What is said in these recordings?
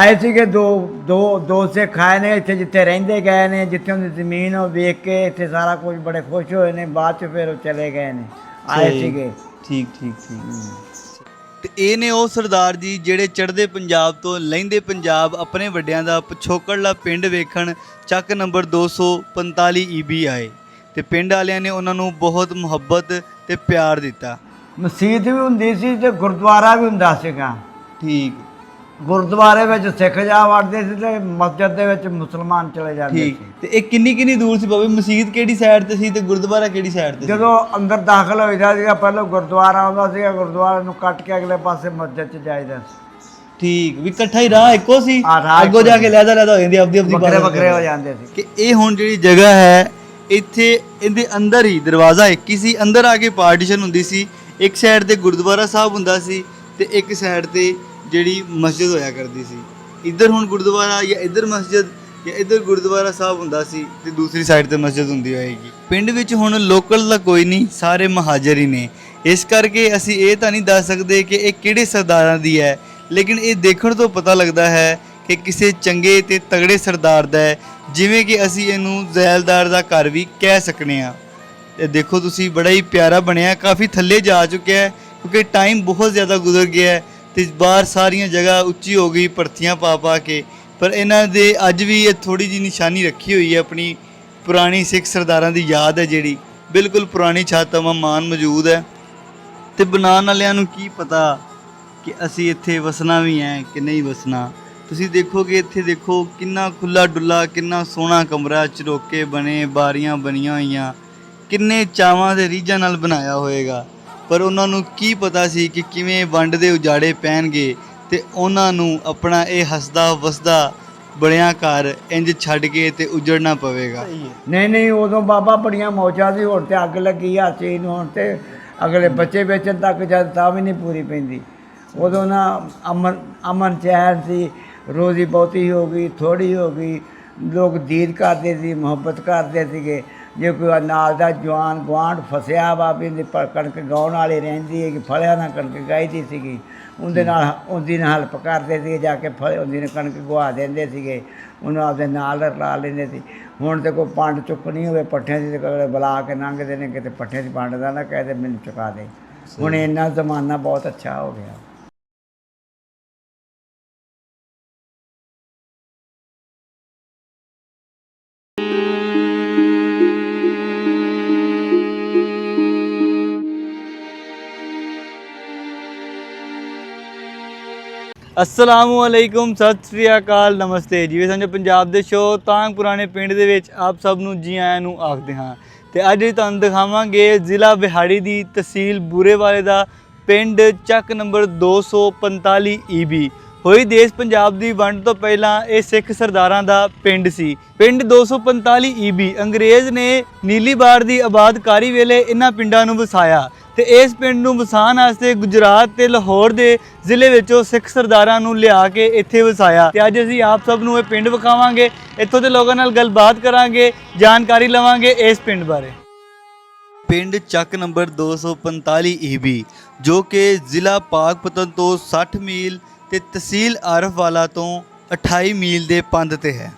ਆਏ ਸੀਗੇ ਦੋ ਦੋ ਦੋ ਸਿੱਖ ਆਏ ਨੇ ਇੱਥੇ ਜਿੱਥੇ ਰਹਿੰਦੇ ਗਏ ਨੇ ਜਿੱਥੇ ਉਹਦੀ ਜ਼ਮੀਨ ਉਹ ਵੇਖ ਕੇ ਇੱਥੇ ਸਾਰਾ ਕੁਝ ਬੜੇ ਖੁਸ਼ ਹੋਏ ਨੇ ਬਾਅਦ ਚ ਫਿਰ ਉਹ ਚਲੇ ਗਏ ਨੇ ਆਏ ਸਹੀ। ਸੀਗੇ। ਠੀਕ ਠੀਕ ਠੀਕ। ਤੇ ਇਹ ਨੇ ਉਹ ਸਰਦਾਰ ਜੀ ਜਿਹੜੇ ਚੜ੍ਹਦੇ ਪੰਜਾਬ ਤੋਂ ਲਹਿੰਦੇ ਪੰਜਾਬ ਆਪਣੇ ਵੱਡਿਆਂ ਦਾ ਪਿਛੋਕੜਲਾ ਪਿੰਡ ਵੇਖਣ ਚੱਕ ਨੰਬਰ 245 ਈਬੀ ਆਏ। ਤੇ ਪਿੰਡ ਵਾਲਿਆਂ ਨੇ ਉਹਨਾਂ ਨੂੰ ਬਹੁਤ ਮੁਹੱਬਤ ਤੇ ਪਿਆਰ ਦਿੱਤਾ। ਮਸਜਿਦ ਵੀ ਹੁੰਦੀ ਸੀ ਤੇ ਗੁਰਦੁਆਰਾ ਵੀ ਹੁੰਦਾ ਸੀਗਾ। ਠੀਕ। ਗੁਰਦੁਆਰੇ ਵਿੱਚ ਸਿੱਖ ਜਾ ਵੜਦੇ ਸੀ ਤੇ ਮਸਜਿਦ ਦੇ ਵਿੱਚ ਮੁਸਲਮਾਨ ਚਲੇ ਜਾਂਦੇ ਠੀਕ। ਸੀ। ਤੇ ਇਹ ਕਿੰਨੀ ਕਿੰਨੀ ਦੂਰ ਸੀ ਬਾਬੇ? ਮਸਜਿਦ ਕਿਹੜੀ ਸਾਈਡ ਤੇ ਸੀ ਤੇ ਗੁਰਦੁਆਰਾ ਕਿਹੜੀ ਸਾਈਡ ਤੇ ਸੀ? ਜਦੋਂ ਅੰਦਰ ਦਾਖਲ ਹੋਈਦਾ ਸੀਗਾ ਪਹਿਲਾਂ ਗੁਰਦੁਆਰਾ ਆਉਂਦਾ ਸੀਗਾ ਗੁਰਦੁਆਰੇ ਨੂੰ ਕੱਟ ਕੇ ਅਗਲੇ ਪਾਸੇ ਮਸਜਿਦ 'ਚ ਜਾਈਦਾ ਸੀ। ਠੀਕ। ਵੀ ਇਕੱਠਾ ਹੀ ਰਾਹ ਇੱਕੋ ਸੀ? ਹਾਂ, ਰਾਹ ਅੱਗੋਂ ਇੱਕੋ ਜਾ ਕੇ ਲੈਦਾ ਲੈਦਾ ਹੋ ਜਾਂਦੀ ਆਪਦੀ ਆਪਦੀ ਵੱਖਰੇ ਵੱਖਰੇ ਹੋ। ਜਾਂਦੇ ਸੀ। ਕਿ ਇਹ ਹੁਣ ਜਿਹੜੀ ਜਗ੍ਹਾ ਹੈ ਇੱਥੇ ਇਹਦੇ ਅੰਦਰ ਹੀ ਦਰਵਾਜ਼ਾ ਇੱਕ ਹੀ ਸੀ। ਅੰਦਰ ਆ ਕੇ ਪਾਰਟੀਸ਼ਨ ਹੁੰਦੀ ਸੀ। ਇੱਕ ਸਾਈਡ ਤੇ ਗੁਰਦੁਆਰਾ ਸਾਹਿਬ ਹੁੰਦਾ ਸੀ ਤੇ ਇੱਕ ਸਾਈਡ ਤੇ ਜਿਹੜੀ ਮਸਜਿਦ ਹੋਇਆ ਕਰਦੀ ਸੀ। ਇੱਧਰ ਹੁਣ ਗੁਰਦੁਆਰਾ ਜਾਂ ਇੱਧਰ ਮਸਜਿਦ ਜਾਂ ਇੱਧਰ ਗੁਰਦੁਆਰਾ ਸਾਹਿਬ ਹੁੰਦਾ ਸੀ ਤੇ ਦੂਸਰੀ ਸਾਈਡ ਤੇ ਮਸਜਿਦ ਹੁੰਦੀ ਹੋਏਗੀ। ਪਿੰਡ ਵਿੱਚ ਹੁਣ ਲੋਕਲ ਦਾ ਕੋਈ ਨਹੀਂ, ਸਾਰੇ ਮਹਾਜਰ ਹੀ ਨੇ। ਇਸ ਕਰਕੇ ਅਸੀਂ ਇਹ ਤਾਂ ਨਹੀਂ ਦੱਸ ਸਕਦੇ ਕਿ ਇਹ ਕਿਹੜੇ ਸਰਦਾਰਾਂ ਦੀ ਹੈ, ਲੇਕਿਨ ਇਹ ਦੇਖਣ ਤੋਂ ਪਤਾ ਲੱਗਦਾ ਹੈ ਕਿ ਕਿਸੇ ਚੰਗੇ ਤੇ ਤਗੜੇ ਸਰਦਾਰ ਦਾ ਹੈ, ਜਿਵੇਂ ਕਿ ਅਸੀਂ ਇਹਨੂੰ ਜ਼ੈਲਦਾਰ ਦਾ ਘਰ ਵੀ ਕਹਿ ਸਕਨੇ ਆ ਇਹ ਦੇਖੋ ਤੁਸੀਂ ਬੜਾ ਹੀ ਪਿਆਰਾ ਬਣਿਆ, ਕਾਫੀ ਥੱਲੇ ਜਾ ਚੁੱਕਿਆ ਹੈ, ਕਿਉਂਕਿ ਟਾਈਮ ਬਹੁਤ ਜ਼ਿਆਦਾ ਗੁਜ਼ਰ ਗਿਆ ਹੈ। ਤੇ ਬਾਹਰ ਸਾਰੀਆਂ ਜਗ੍ਹਾ ਉੱਚੀ ਹੋ ਗਈ ਪਰਤੀਆਂ ਪਾ ਪਾ ਕੇ। ਪਰ ਇਹਨਾਂ ਦੇ ਅੱਜ ਵੀ ਇਹ ਥੋੜੀ ਜੀ ਨਿਸ਼ਾਨੀ ਰੱਖੀ ਹੋਈ ਹੈ, ਆਪਣੀ ਪੁਰਾਣੀ ਸਿੱਖ ਸਰਦਾਰਾਂ ਦੀ ਯਾਦ ਹੈ ਜਿਹੜੀ। ਬਿਲਕੁਲ ਪੁਰਾਣੀ ਛੱਤ ਮਾਨ ਮੌਜੂਦ ਹੈ। ਤੇ ਬਣਾਉਣ ਵਾਲਿਆਂ ਨੂੰ ਕੀ ਪਤਾ ਕਿ ਅਸੀਂ ਇੱਥੇ ਵਸਣਾ ਵੀ ਹੈ ਕਿ ਨਹੀਂ ਵਸਣਾ। ਤੁਸੀਂ ਦੇਖੋਗੇ, ਇੱਥੇ ਦੇਖੋ ਕਿੰਨਾ ਖੁੱਲਾ ਡੁੱਲਾ ਕਿੰਨਾ ਸੋਹਣਾ ਕਮਰਾ, ਚਰੋਕੇ ਬਣੇ, ਬਾਰੀਆਂ ਬਣੀਆਂ ਹੋਈਆਂ। ਕਿੰਨੇ ਚਾਵਾਂ ਦੇ ਰੀਝਾਂ ਨਾਲ ਬਣਾਇਆ ਹੋਏਗਾ। ਪਰ ਉਹਨਾਂ ਨੂੰ ਕੀ ਪਤਾ ਸੀ ਕਿ ਕਿਵੇਂ ਵੰਡ ਦੇ ਉਜਾੜੇ ਪੈਣਗੇ ਤੇ ਉਹਨਾਂ ਨੂੰ ਆਪਣਾ ਇਹ ਹੱਸਦਾ ਵਸਦਾ ਬਣਿਆ ਘਰ ਇੰਜ ਛੱਡ ਕੇ ਤੇ ਉਜੜਨਾ ਪਵੇਗਾ। ਨਹੀਂ ਨਹੀਂ, ਉਦੋਂ ਬਾਬਾ ਬੜੀਆਂ ਮੌਜਾਂ ਸੀ, ਹੁਣ ਤੇ ਅੱਗ ਲੱਗੀ ਆ ਚੀਜ਼ ਨੂੰ ਹੁਣ ਤੇ ਅਗਲੇ ਬੱਚੇ ਵੇਚਣ ਤੱਕ ਜਦ ਤਾਂ ਵੀ ਨਹੀਂ ਪੂਰੀ ਪੈਂਦੀ। ਉਦੋਂ ਨਾ ਅਮਨ ਅਮਨ ਚੈਨ ਸੀ, ਰੋਜ਼ੀ ਬਹੁਤੀ ਹੋ ਗਈ ਥੋੜੀ ਹੋ ਗਈ, ਲੋਕ ਦੀਦ ਕਰਦੇ ਸੀ, ਮੁਹੱਬਤ ਕਰਦੇ ਸੀਗੇ। ਜੇ ਕੋਈ ਨਾਲ ਦਾ ਜਵਾਨ ਗਵਾਂਢ ਫਸਿਆ ਵਾ ਵੀ ਇਹਦੀ ਕਣਕ ਗਾਉਣ ਵਾਲੀ ਰਹਿੰਦੀ ਹੈ ਕਿ ਫਲਿਆ ਨਾ ਕਣਕ ਗਾਈਦੀ ਸੀਗੀ ਉਹਦੇ ਨਾਲ ਉਹਦੀ ਨਾਲ ਹੈਲਪ ਕਰਦੇ ਸੀਗੇ ਜਾ ਕੇ ਫਲ ਉਹਦੀ ਨਾਲ ਕਣਕ ਗਵਾ ਦਿੰਦੇ ਸੀਗੇ ਉਹਨੂੰ ਆਪਦੇ ਨਾਲ ਰਲਾ ਲੈਂਦੇ ਸੀ। ਹੁਣ ਤੇ ਕੋਈ ਪੰਡ ਚੁੱਕਣੀ ਹੋਵੇ ਪੱਠਿਆਂ ਦੀ ਤੇ ਬੁਲਾ ਕੇ ਲੰਘਦੇ ਨੇ ਕਿਤੇ ਪੱਠਿਆਂ ਦੀ ਪੰਡ ਦਾ ਨਾ ਕਹਦੇ ਮੈਨੂੰ ਚੁਕਾ ਦੇ। ਹੁਣ ਇੰਨਾ ਜ਼ਮਾਨਾ ਬਹੁਤ ਅੱਛਾ ਹੋ ਗਿਆ। ਅਸਲਾਮੁ ਅਲੈਕੁਮ, ਸਤਿ ਸ੍ਰੀ ਅਕਾਲ, ਨਮਸਤੇ ਜਿਵੇਂ ਸਮਝੋ ਪੰਜਾਬ ਦੇ ਸ਼ੋ ਤਾਂਗ ਪੁਰਾਣੇ ਪਿੰਡ ਦੇ ਵਿੱਚ ਆਪ ਸਭ ਨੂੰ ਜੀ ਆਇਆਂ ਨੂੰ ਆਖਦੇ ਹਾਂ। ਤੇ ਅੱਜ ਤੁਹਾਨੂੰ ਦਿਖਾਵਾਂਗੇ ਜ਼ਿਲ੍ਹਾ ਬਿਹਾੜੀ ਦੀ ਤਹਿਸੀਲ ਬੂਰੇਵਾਲੇ ਦਾ ਪਿੰਡ ਚੱਕ ਨੰਬਰ 245 ਈਬੀ ਹੋਈ ਦੇਸ਼ ਪੰਜਾਬ ਦੀ ਵੰਡ ਤੋਂ ਪਹਿਲਾਂ ਇਹ ਸਿੱਖ ਸਰਦਾਰਾਂ ਦਾ ਪਿੰਡ ਸੀ। ਪਿੰਡ 245 ਈਬੀ ਅੰਗਰੇਜ਼ ਨੇ ਨੀਲੀ ਬਾੜ ਦੀ ਆਬਾਦਕਾਰੀ ਵੇਲੇ ਇਹਨਾਂ ਪਿੰਡਾਂ ਨੂੰ ਵਸਾਇਆ ਤੇ ਇਸ ਪਿੰਡ ਨੂੰ ਵਸਾਉਣ ਵਾਸਤੇ ਗੁਜਰਾਤ ਤੇ ਲਾਹੌਰ ਦੇ ਜ਼ਿਲ੍ਹੇ ਵਿੱਚੋਂ ਸਿੱਖ ਸਰਦਾਰਾਂ ਨੂੰ ਲਿਆ ਕੇ ਇੱਥੇ ਵਸਾਇਆ। ਤੇ ਅੱਜ ਅਸੀਂ ਆਪ ਸਭ ਨੂੰ ਇਹ ਪਿੰਡ ਵਿਖਾਵਾਂਗੇ, ਇੱਥੋਂ ਦੇ ਲੋਕਾਂ ਨਾਲ ਗੱਲਬਾਤ ਕਰਾਂਗੇ, ਜਾਣਕਾਰੀ ਲਵਾਂਗੇ ਇਸ ਪਿੰਡ ਬਾਰੇ। ਪਿੰਡ ਚੱਕ ਨੰਬਰ 245 ਈਬੀ ਜੋ ਕਿ ਜ਼ਿਲ੍ਹਾ ਪਾਕਪਤਨ ਤੋਂ 60 ਮੀਲ ਤੇ ਤਹਿਸੀਲ ਆਰਫਵਾਲਾ ਤੋਂ 28 ਮੀਲ ਦੇ ਪੰਧ ਤੇ ਹੈ।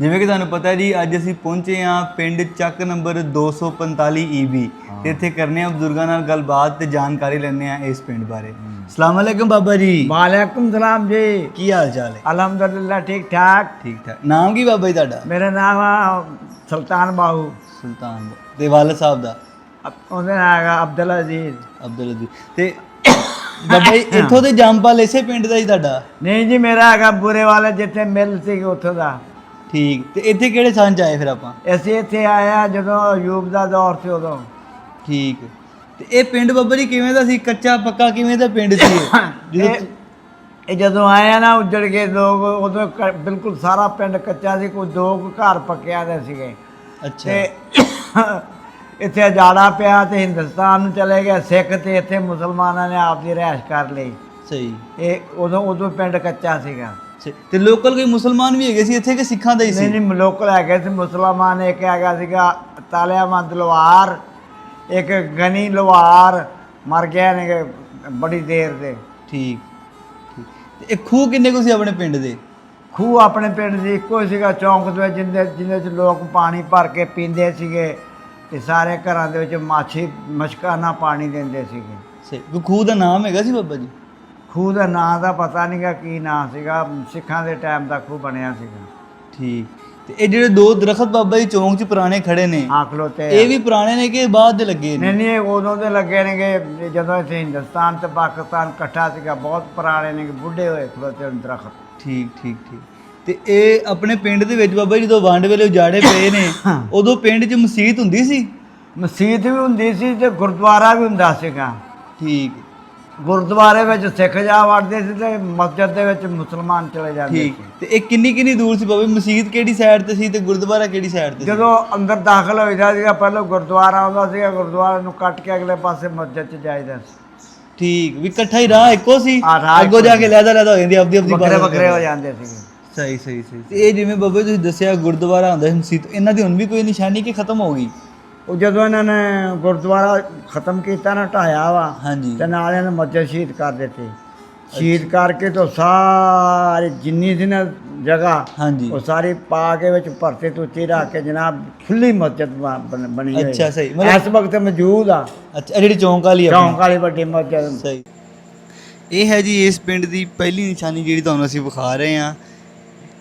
ਜਿਵੇਂ ਕਿ ਤੁਹਾਨੂੰ ਪਤਾ ਹੈ ਜੀ ਅੱਜ ਅਸੀਂ ਪਹੁੰਚੇ ਹਾਂ ਪਿੰਡ ਚੱਕ ਨੰਬਰ 245 ਈਬੀ ਤੇ ਇੱਥੇ ਕਰਨੇ ਆ ਬਜ਼ੁਰਗਾਂ ਨਾਲ ਗੱਲਬਾਤ ਤੇ ਜਾਣਕਾਰੀ ਲੈਣੇ ਆ ਇਸ ਪਿੰਡ ਬਾਰੇ। ਅਸਲਾਮ ਵਾਲੇਕਮ ਬਾਬਾ ਜੀ। ਵਾਲੇਕੁਮ ਸਲਾਮ ਜੀ। ਕੀ ਹਾਲ ਚਾਲ ਹੈ? ਅਲਹਮਦੁਲਿਲਾ ਠੀਕ ਠਾਕ? ਠੀਕ ਠਾਕ। ਨਾਮ ਕੀ ਬਾਬਾ ਜੀ ਤੁਹਾਡਾ? ਮੇਰਾ ਨਾਮ ਆ ਸੁਲਤਾਨ ਬਾਹੂ। ਸੁਲਤਾਨ ਤੇ ਵਾਲਦ ਸਾਹਿਬ ਦਾ? ਉਹਦਾ ਨਾਮ ਹੈਗਾ ਅਬਦੁਲ ਅਜ਼ੀਜ਼। ਅਬਦੁਲ ਅਜ਼ੀਜ਼। ਤੇ ਬਾਬਾ ਜੀ ਇੱਥੋਂ ਦੇ ਜੰਮਪਲ ਇਸੇ ਪਿੰਡ ਦਾ ਹੀ ਤੁਹਾਡਾ? ਨਹੀਂ ਜੀ ਮੇਰਾ ਹੈਗਾ ਬੁਰੇ ਵਾਲੇ ਜਿੱਥੇ ਮਿਲ ਸੀ ਉੱਥੋਂ ਦਾ। ਠੀਕ ਤੇ ਇੱਥੇ ਕਿਹੜੇ ਸੰਨ ਚ ਆਏ ਫਿਰ ਆਪਾਂ? ਅਸੀਂ ਇੱਥੇ ਆਇਆ ਜਦੋਂ ਅਯੂਬ ਦਾ ਦੌਰ ਸੀ ਉਦੋਂ। ਠੀਕ ਤੇ ਇਹ ਪਿੰਡ ਬਾਬਾ ਜੀ ਕਿਵੇਂ ਦਾ ਸੀ? ਕੱਚਾ ਪੱਕਾ ਕਿਵੇਂ ਦਾ ਪਿੰਡ ਸੀ ਇਹ? ਜਦੋਂ ਇਹ ਇਹ ਜਦੋਂ ਆਇਆ ਨਾ ਉੱਜੜ ਕੇ ਲੋਕ ਉਦੋਂ ਕ- ਬਿਲਕੁਲ ਸਾਰਾ ਪਿੰਡ ਕੱਚਾ ਸੀ ਕੋਈ ਦੋ ਕੁ ਘਰ ਪੱਕਿਆਂ ਦੇ ਸੀਗੇ। ਅੱਛਾ। ਤੇ ਇੱਥੇ ਅਜਾੜਾ ਪਿਆ ਤੇ ਹਿੰਦੁਸਤਾਨ ਨੂੰ ਚਲੇ ਗਿਆ ਸਿੱਖ ਤੇ ਇੱਥੇ ਮੁਸਲਮਾਨਾਂ ਨੇ ਆਪ ਦੀ ਰਹਿائش ਕਰ ਲਈ। ਸਹੀ। ਇਹ ਉਦੋਂ ਉਦੋਂ ਪਿੰਡ ਕੱਚਾ ਸੀਗਾ। ਤੇ ਲੋਕਲ ਕੋਈ ਮੁਸਲਮਾਨ ਵੀ ਹੈਗੇ ਸੀ ਇੱਥੇ ਕਿ ਸਿੱਖਾਂ ਦਾ ਹੀ ਸੀ? ਨਹੀਂ ਲੋਕਲ ਹੈਗੇ ਸੀ ਮੁਸਲਮਾਨ ਇੱਕ ਹੈਗਾ ਸੀਗਾ ਤਾਲਿਆਮੰਦ ਲਵਾਰ ਇੱਕ ਗਨੀ ਲਵਾਰ ਮਰ ਗਿਆ ਨੇ ਬੜੀ ਦੇਰ ਦੇ। ਠੀਕ ਇਹ ਖੂਹ ਕਿੰਨੇ ਕੁ ਸੀ ਆਪਣੇ ਪਿੰਡ ਦੇ? ਖੂਹ ਆਪਣੇ ਪਿੰਡ ਦੇ ਇੱਕੋ ਹੀ ਸੀਗਾ ਚੌਂਕ ਦੇ ਜਿੰਦੇ ਜਿੰਦੇ ਚ ਲੋਕ ਪਾਣੀ ਭਰ ਕੇ ਪੀਂਦੇ ਸੀਗੇ। ਤੇ ਸਾਰੇ ਘਰਾਂ ਦੇ ਵਿੱਚ ਮਾਛੀ ਮਸ਼ਕਾਂ ਨਾਲ ਪਾਣੀ ਦਿੰਦੇ ਸੀਗੇ। ਸਹੀ ਕੋਈ ਖੂਹ ਦਾ ਨਾਮ ਹੈਗਾ ਸੀ ਬਾਬਾ ਜੀ? ਖੂਹ ਦਾ ਨਾਂ ਦਾ ਪਤਾ ਨਹੀਂਗਾ ਕੀ ਨਾਂ ਸੀਗਾ ਸਿੱਖਾਂ ਦੇ ਟਾਈਮ ਦਾ ਖੂਹ ਬਣਿਆ ਸੀਗਾ। ਠੀਕ ਤੇ ਇਹ ਜਿਹੜੇ ਦੋ ਦਰਖਤ ਬਾਬਾ ਜੀ ਚੌਂਕ 'ਚ ਪੁਰਾਣੇ ਖੜੇ ਨੇ ਆ ਖਲੋਤੇ ਇਹ ਵੀ ਪੁਰਾਣੇ ਨੇ ਕਿ ਬਾਅਦ ਦੇ ਲੱਗੇ ਨੇ? ਨਹੀਂ ਨਹੀਂ ਇਹ ਉਦੋਂ ਦੇ ਲੱਗੇ ਨੇਗੇ ਜਦੋਂ ਇੱਥੇ ਹਿੰਦੁਸਤਾਨ ਤੇ ਪਾਕਿਸਤਾਨ ਇਕੱਠਾ ਸੀਗਾ ਬਹੁਤ ਪੁਰਾਣੇ ਨੇ ਬੁੱਢੇ ਹੋਏ ਖਲੋਤੇ ਦਰਖਤ। ਠੀਕ ਠੀਕ ਠੀਕ। ਤੇ ਇਹ ਆਪਣੇ ਪਿੰਡ ਦੇ ਵਿੱਚ ਬਾਬਾ ਜੀ ਜਦੋਂ ਵੰਡ ਵੇਲੇ ਉਜਾੜੇ ਪਏ ਨੇ ਉਦੋਂ ਪਿੰਡ 'ਚ ਮਸਜਿਦ ਹੁੰਦੀ ਸੀ? ਮਸਜਿਦ ਵੀ ਹੁੰਦੀ ਸੀ ਤੇ ਗੁਰਦੁਆਰਾ ਵੀ ਹੁੰਦਾ ਸੀਗਾ। ਠੀਕ। ਗੁਰਦੁਆਰੇ ਵਿੱਚ ਸਿੱਖ ਜਾ ਵੜਦੇ ਸੀ ਤੇ ਮਸਜਿਦ ਦੇ ਵਿੱਚ ਮੁਸਲਮਾਨ ਚਲੇ ਜਾਂਦੇ ਸੀ। ਤੇ ਇਹ ਕਿੰਨੀ ਕਿੰਨੀ ਦੂਰ ਸੀ ਬਾਬਾ ਜੀ? ਮਸਜਿਦ ਕਿਹੜੀ ਸਾਈਡ ਤੇ ਸੀ ਤੇ ਗੁਰਦੁਆਰਾ ਕਿਹੜੀ ਸਾਈਡ ਤੇ ਸੀ? ਜਦੋਂ ਅੰਦਰ ਦਾਖਲ ਹੋਈਦਾ ਸੀਗਾ ਪਹਿਲਾਂ ਗੁਰਦੁਆਰਾ ਆਉਂਦਾ ਸੀਗਾ ਗੁਰਦੁਆਰੇ ਨੂੰ ਕੱਟ ਕੇ ਅਗਲੇ ਪਾਸੇ ਮਸਜਿਦ 'ਚ ਜਾਈਦਾ ਸੀ। ਠੀਕ। ਵੀ ਇਕੱਠਾ ਹੀ ਰਾਹ ਇੱਕੋ ਸੀ? ਹਾਂ, ਅੱਗੋਂ ਜਾ ਕੇ ਲੈਦਾ ਲੈਦਾ ਹੋ ਜਾਂਦੀ ਆਪਦੀ ਆਪਦੀ ਵੱਖਰੇ ਵੱਖਰੇ ਹੋ। ਜਾਂਦੇ ਸੀਗੇ। ਸਹੀ ਸਹੀ ਸਹੀ ਤੇ ਇਹ ਜਿਵੇਂ ਬਾਬਾ ਜੀ ਤੁਸੀਂ ਦੱਸਿਆ ਗੁਰਦੁਆਰਾ ਹੁੰਦਾ ਸੀ ਇਹਨਾਂ ਦੀ ਹੁਣ ਵੀ ਕੋਈ ਨਿਸ਼ਾਨੀ ਕਿ ਖਤਮ ਹੋ ਗਈ? ਉਹ ਜਦੋਂ ਇਹਨਾਂ ਨੇ ਗੁਰਦੁਆਰਾ ਖਤਮ ਕੀਤਾ ਨਾ ਢਾਇਆ ਵਾ ਹਾਂਜੀ। ਤੇ ਨਾਲ ਇਹਨਾਂ ਮਸਜਿਦ ਸ਼ਹੀਦ ਕਰ ਦਿੱਤੀ। ਸ਼ਹੀਦ ਕਰਕੇ ਤੋਂ ਸਾਰੀ ਜਿੰਨੀ ਸੀ ਨਾ ਜਗ੍ਹਾ ਹਾਂਜੀ। ਉਹ ਸਾਰੀ ਪਾ ਕੇ ਵਿੱਚ ਭਰਤੇ ਤੋਂ ਉੱਚੀ ਰੱਖ ਕੇ ਜਨਾਬ ਖੁੱਲੀ ਮਸਜਿਦ ਬਣ- ਹੋਈ ਅੱਛਾ, ਸਹੀ। ਇਸ ਵਕਤ ਮੌਜੂਦ ਆ। ਅੱਛਾ ਇਹ ਜਿਹੜੀ ਚੌਂਕ ਵਾਲੀ ਆਪਣੀ? ਚੌਂਕ ਵਾਲੀ ਵੱਡੀ ਮਸਜਿਦ। ਸਹੀ। ਇਹ ਹੈ ਜੀ ਇਸ ਪਿੰਡ ਦੀ ਪਹਿਲੀ ਨਿਸ਼ਾਨੀ ਜਿਹੜੀ ਤੁਹਾਨੂੰ ਅਸੀਂ ਵਿਖਾ ਰਹੇ ਹਾਂ।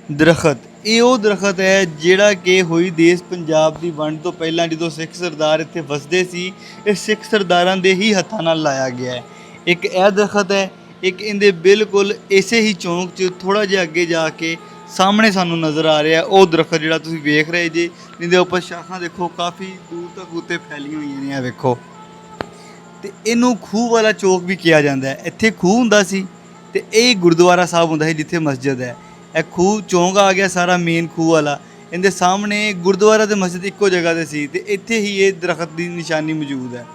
ਦਰਖਤ। ਇਹ ਉਹ ਦਰਖਤ ਹੈ ਜਿਹੜਾ ਕਿ ਹੋਈ ਦੇਸ਼ ਪੰਜਾਬ ਦੀ ਵੰਡ ਤੋਂ ਪਹਿਲਾਂ ਜਦੋਂ ਸਿੱਖ ਸਰਦਾਰ ਇੱਥੇ ਵਸਦੇ ਸੀ, ਇਹ ਸਿੱਖ ਸਰਦਾਰਾਂ ਦੇ ਹੀ ਹੱਥਾਂ ਨਾਲ ਲਾਇਆ ਗਿਆ ਹੈ। ਇੱਕ ਇਹ ਦਰਖਤ ਹੈ, ਇੱਕ ਇਹਦੇ ਬਿਲਕੁਲ ਇਸੇ ਹੀ ਚੌਂਕ 'ਚ ਥੋੜਾ ਜਿਹਾ ਅੱਗੇ ਜਾ ਕੇ ਸਾਹਮਣੇ ਸਾਨੂੰ ਨਜ਼ਰ ਆ ਰਿਹਾ ਉਹ ਦਰਖਤ ਜਿਹੜਾ ਤੁਸੀਂ ਵੇਖ ਰਹੇ ਜੇ, ਇਹਦੇ ਉੱਪਰ ਸ਼ਾਖਾਂ ਦੇਖੋ, ਕਾਫੀ ਦੂਰ ਤੱਕ ਉੱਤੇ ਫੈਲੀਆਂ ਹੋਈਆਂ ਨੇ ਇਹ ਵੇਖੋ। ਤੇ ਇਹਨੂੰ ਖੂਹ ਵਾਲਾ ਚੌਕ ਵੀ ਕਿਹਾ ਜਾਂਦਾ ਹੈ। ਇੱਥੇ ਖੂਹ ਹੁੰਦਾ ਸੀ ਤੇ ਇਹ ਗੁਰਦੁਆਰਾ ਸਾਹਿਬ ਹੁੰਦਾ ਸੀ ਜਿੱਥੇ ਮਸਜਿਦ ਹੈ। ਇਹ ਖੂਹ ਚੌਂਕ ਆ ਗਿਆ ਸਾਰਾ ਮੇਨ ਖੂਹ ਵਾਲਾ। ਇਹਦੇ ਸਾਹਮਣੇ ਗੁਰਦੁਆਰਾ ਤੇ ਮਸਜਿਦ ਇੱਕੋ ਜਗ੍ਹਾ ਤੇ ਸੀ ਤੇ ਇੱਥੇ ਹੀ ਇਹ ਦਰਖਤ ਦੀ ਨਿਸ਼ਾਨੀ ਮੌਜੂਦ ਹੈ।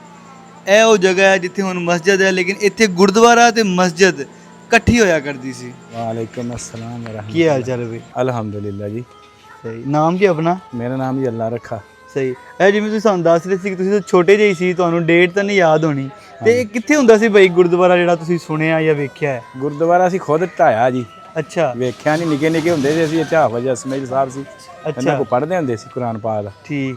ਇਹ ਉਹ ਜਗ੍ਹਾ ਹੈ ਜਿੱਥੇ ਹੁਣ ਮਸਜਿਦ ਹੈ ਲੇਕਿਨ ਇੱਥੇ ਗੁਰਦੁਆਰਾ ਤੇ ਮਸਜਿਦ ਇਕੱਠੀ ਹੋਇਆ ਕਰਦੀ ਸੀ। ਵਾਲੇਕਮ ਅਸਲਾਮ ਰਹਿਮਤ ਕੀ ਹਾਲ ਚਾਲ ਹੈ ਬਈ? ਅਲਹਮਦੁਲਿਲਾ ਜੀ। ਸਹੀ। ਨਾਮ ਕੀ ਆਪਣਾ? ਮੇਰਾ ਨਾਮ ਜੀ ਅੱਲਾ ਰੱਖਾ। ਸਹੀ। ਇਹ ਜਿਵੇਂ ਤੁਸੀਂ ਸਾਨੂੰ ਦੱਸ ਰਹੇ ਸੀ ਕਿ ਤੁਸੀਂ ਤਾਂ ਛੋਟੇ ਜਿਹੇ ਸੀ ਤੁਹਾਨੂੰ ਡੇਟ ਤਾਂ ਨਹੀਂ ਯਾਦ ਹੋਣੀ। ਤੇ ਇਹ ਕਿੱਥੇ ਹੁੰਦਾ ਸੀ ਬਈ ਗੁਰਦੁਆਰਾ ਜਿਹੜਾ ਤੁਸੀਂ ਸੁਣਿਆ ਜਾਂ ਵੇਖਿਆ ਗੁਰਦੁਆਰਾ ਅਸੀਂ ਖੁਦ ਢਾਇਆ ਜੀ। ਅੱਛਾ। ਵੇਖਿਆ ਨਹੀਂ ਨਿੱਕੇ ਨਿੱਕੇ ਹੁੰਦੇ ਸੀ ਅਸੀਂ ਇੱਥੇ ਵਜਾ ਇਸਮਾਈਲ ਸਾਹਿਬ ਸੀ। ਅੱਛਾ। ਕੋ ਪੜ੍ਹਦੇ ਹੁੰਦੇ ਸੀ ਕੁਰਾਨ ਪਾਕ ਠੀਕ।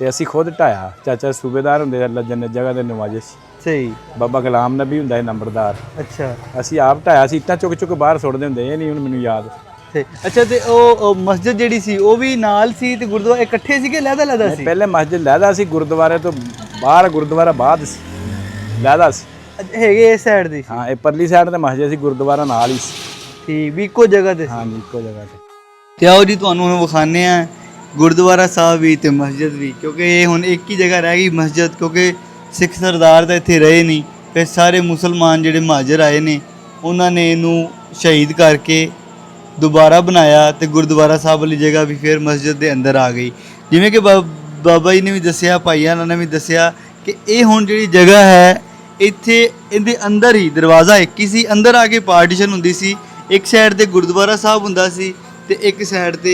ਤੇ ਅਸੀਂ ਖੁਦ ਢਾਇਆ। ਚਾਚਾ ਸੂਬੇਦਾਰ ਹੁੰਦੇ ਅੱਲਾ ਜੰਨਤ ਜਗ੍ਹਾ ਦੇ ਨਵਾਜ਼ਿਸ਼। ਸਹੀ। ਬਾਬਾ ਗੁਲਾਮ ਨਬੀ ਹੁੰਦਾ ਹੈ ਨੰਬਰਦਾਰ। ਅੱਛਾ। ਅਸੀਂ ਆਪ ਢਾਇਆ ਸੀ ਇੱਟਾਂ ਚੁੱਕ ਚੁੱਕ ਬਾਹਰ ਸੁੱਟਦੇ ਹੁੰਦੇ ਇਹ ਨਹੀਂ ਹੁਣ ਮੈਨੂੰ ਯਾਦ। ਤੇ ਅੱਛਾ ਤੇ ਉਹ ਮਸਜਿਦ ਜਿਹੜੀ ਸੀ ਉਹ ਵੀ ਨਾਲ ਸੀ ਤੇ ਗੁਰਦੁਆਰਾ ਇਕੱਠੇ ਸੀਗੇ ਲਹਿਦਾ ਲਹਿਦਾ ਸੀ? ਪਹਿਲੇ ਮਸਜਿਦ ਲਹਿਦਾ ਸੀ ਗੁਰਦੁਆਰੇ ਤੋਂ ਬਾਹਰ ਗੁਰਦੁਆਰਾ ਬਾਅਦ ਸੀ। ਲਹਿਦਾ ਸੀ। ਹੈਗੇ ਇਸ ਸਾਈਡ ਦੀ ਹਾਂ ਇਹ ਪਰਲੀ ਸਾਈਡ ਤੇ ਮਸਜਿਦ ਸੀ ਗੁਰਦੁਆਰਾ ਨਾਲ ਹੀ ਸੀ। ਠੀਕ ਵੀ ਇੱਕੋ ਜਗ੍ਹਾ ਤੇ ਸੀ। ਹਾਂਜੀ ਇੱਕੋ ਜਗ੍ਹਾ ਤੇ। ਤੇ ਆਓ ਜੀ ਤੁਹਾਨੂੰ ਹੁਣ ਵਿਖਾਣੇ ਆ ਗੁਰਦੁਆਰਾ ਸਾਹਿਬ ਵੀ ਤੇ ਮਸਜਿਦ ਵੀ ਕਿਉਂਕਿ ਇਹ ਹੁਣ ਇੱਕ ਹੀ ਜਗ੍ਹਾ ਰਹਿ ਗਈ ਮਸਜਿਦ ਕਿਉਂਕਿ ਸਿੱਖ ਸਰਦਾਰ ਤਾਂ ਇੱਥੇ ਰਹੇ ਨਹੀਂ ਫਿਰ ਸਾਰੇ ਮੁਸਲਮਾਨ ਜਿਹੜੇ ਮਹਾਜਰ ਆਏ ਨੇ ਉਹਨਾਂ ਨੇ ਇਹਨੂੰ ਸ਼ਹੀਦ ਕਰਕੇ ਦੁਬਾਰਾ ਬਣਾਇਆ ਤੇ ਗੁਰਦੁਆਰਾ ਸਾਹਿਬ ਵਾਲੀ ਜਗ੍ਹਾ ਵੀ ਫਿਰ ਮਸਜਿਦ ਦੇ ਅੰਦਰ ਆ ਗਈ। ਜਿਵੇਂ ਕਿ ਬਾ- ਬਾਬਾ ਜੀ ਨੇ ਵੀ ਦੱਸਿਆ ਭਾਈਆਂ ਨੇ ਵੀ ਦੱਸਿਆ ਕਿ ਇਹ ਹੁਣ ਜਿਹੜੀ ਜਗ੍ਹਾ ਹੈ ਇੱਥੇ ਇਹਦੇ ਅੰਦਰ ਹੀ ਦਰਵਾਜ਼ਾ ਇੱਕ ਹੀ ਸੀ ਅੰਦਰ ਆ ਕੇ ਪਾਰਟੀਸ਼ਨ ਹੁੰਦੀ ਸੀ ਇੱਕ ਸਾਈਡ ਤੇ ਗੁਰਦੁਆਰਾ ਸਾਹਿਬ ਹੁੰਦਾ ਸੀ ਤੇ ਇੱਕ ਸਾਈਡ ਤੇ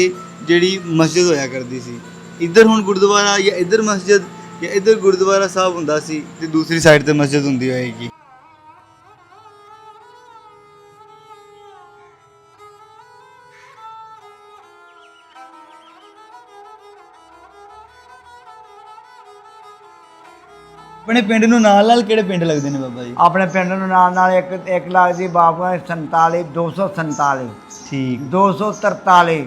ਜਿਹੜੀ ਮਸਜਿਦ ਹੋਇਆ ਕਰਦੀ ਸੀ। ਇੱਧਰ ਹੁਣ ਗੁਰਦੁਆਰਾ ਜਾਂ ਇੱਧਰ ਮਸਜਿਦ ਜਾਂ ਇੱਧਰ ਗੁਰਦੁਆਰਾ ਸਾਹਿਬ ਹੁੰਦਾ ਸੀ ਤੇ ਦੂਸਰੀ ਸਾਈਡ ਤੇ ਮਸਜਿਦ ਹੁੰਦੀ ਹੋਏਗੀ। ਆਪਣੇ ਪਿੰਡ ਨੂੰ ਨਾਲ ਨਾਲ ਕਿਹੜੇ ਪਿੰਡ ਲੱਗਦੇ ਨੇ ਬਾਬਾ ਜੀ? ਆਪਣੇ ਪਿੰਡ ਨੂੰ ਨਾਲ ਨਾਲ ਇੱਕ ਇੱਕ ਲੱਗਦੀ ਬਾਬਾ 47 247 ਠੀਕ। 243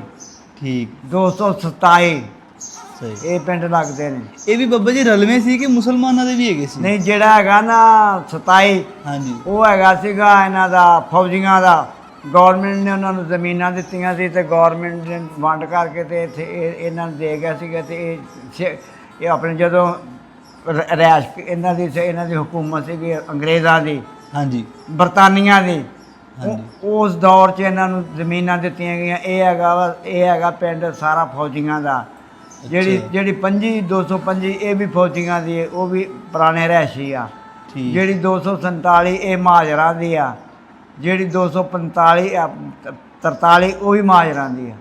ਠੀਕ। 227 ਸਹੀ। ਇਹ ਪਿੰਡ ਲੱਗਦੇ ਨੇ। ਇਹ ਵੀ ਬਾਬਾ ਜੀ ਰਲਵੇਂ ਸੀ ਕਿ ਮੁਸਲਮਾਨਾਂ ਦੇ ਵੀ ਹੈਗੇ ਸੀ? ਨਹੀਂ ਜਿਹੜਾ ਹੈਗਾ ਨਾ 27 ਹਾਂਜੀ। ਉਹ ਹੈਗਾ ਸੀਗਾ ਇਹਨਾਂ ਦਾ ਫੌਜੀਆਂ ਦਾ। ਗਵਰਨਮੈਂਟ ਨੇ ਉਹਨਾਂ ਨੂੰ ਜ਼ਮੀਨਾਂ ਦਿੱਤੀਆਂ ਸੀ ਤੇ ਗਵਰਨਮੈਂਟ ਨੇ ਵੰਡ ਕਰਕੇ ਤੇ ਇੱਥੇ ਇਹ- ਇਹਨਾਂ ਨੂੰ ਦੇ ਗਿਆ ਸੀਗਾ ਤੇ ਇਹ ਇਹ ਆਪਣੇ ਜਦੋਂ ਰ- ਰਿਆਸਤ ਇਹਨਾਂ ਦੀ ਸੀ- ਇਹਨਾਂ ਦੀ ਹਕੂਮਤ ਸੀਗੀ ਅੰਗਰੇਜ਼ਾਂ ਦੀ ਹਾਂਜੀ। ਬਰਤਾਨੀਆਂ ਦੀ। ਉਹ- ਉਸ ਦੌਰ 'ਚ ਇਹਨਾਂ ਨੂੰ ਜ਼ਮੀਨਾਂ ਦਿੱਤੀਆਂ ਗਈਆਂ। ਇਹ ਹੈਗਾ ਵਾ ਇਹ ਹੈਗਾ ਪਿੰਡ ਸਾਰਾ ਫੌਜੀਆਂ ਦਾ। ਜਿਹੜੀ ਜਿਹੜੀ 25 225 ਇਹ ਵੀ ਫੌਜੀਆਂ ਦੀ ਹੈ, ਉਹ ਵੀ ਪੁਰਾਣੇ ਰਹਿਸ਼ੀ ਆ। ਠੀਕ। ਜਿਹੜੀ 247 ਇਹ ਮਾਜਰਾਂ ਦੀ ਆ। ਜਿਹੜੀ 245 ਆ, ਤ- 43 ਉਹ ਵੀ ਮਾਜਰਾਂ ਦੀ ਆ।